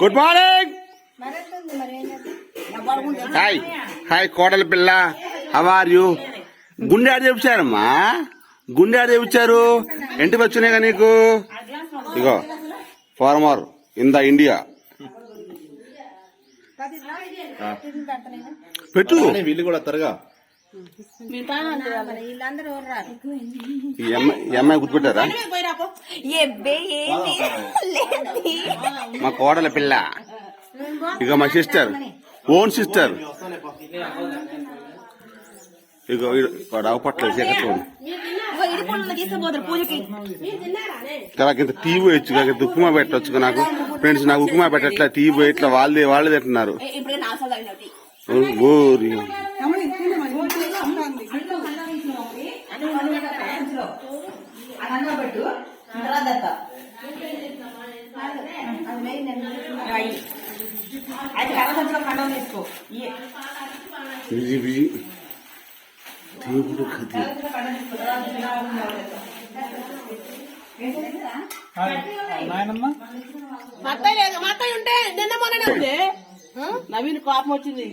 Good morning hi hi కోడలి పిల్ల. Are you గుండె ఆడ చెప్పించారమ్మా గుండె ఆడ చెప్పించారు ఇంటికి వచ్చినాయి నీకు? ఇగో ఫార్మర్ ఇన్ ద ఇండియా. పెట్టు. వీళ్ళు కూడా వస్తారుగా. గుర్తుపెట్టారా. మా కోడలి పిల్ల. ఇక మా సిస్టర్ ఓన్ సిస్టర్ పూజకి. తర్వాత ఇంత టీ పోయొచ్చు ఇంత ఉప్మా పెట్టొచ్చు నాకు. ఫ్రెండ్స్ నాకు ఉప్మా పెట్టట్లే టీ పోయి ఇట్లా వాళ్ళే వాళ్ళే తింటున్నారు ఇప్పుడే తీసుకో. బిజీ బిజీ దేవుడు లేదు మా అత్తయ్య ఉంటే నిన్న మొన్న ఉంది ఆ? నవీన్ కోపం వచ్చింది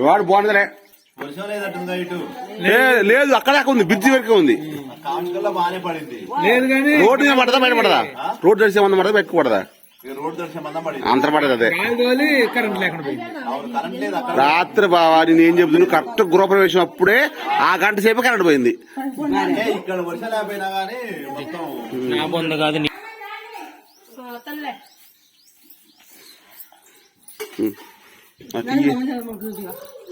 వాడు బాగుండదులే లేదు అక్కడ ఉంది బ్రిడ్జి వరకే ఉంది. రోడ్డు మీద పడదా బయట పడదా? రోడ్డు మంది పడదా? పడదా దర్శనం మందం పడింది. అంతర పడదు అదే. రాత్రి బావా నేను ఏం చెప్తున్నాను కరెక్ట్ గృహప్రవేశం అప్పుడే ఆ గంట సేపు కరెంట్ పోయింది. అంటే ఇక్కడ వర్షం లేకపోయినా గానీ మొత్తం నా బొంద కాదు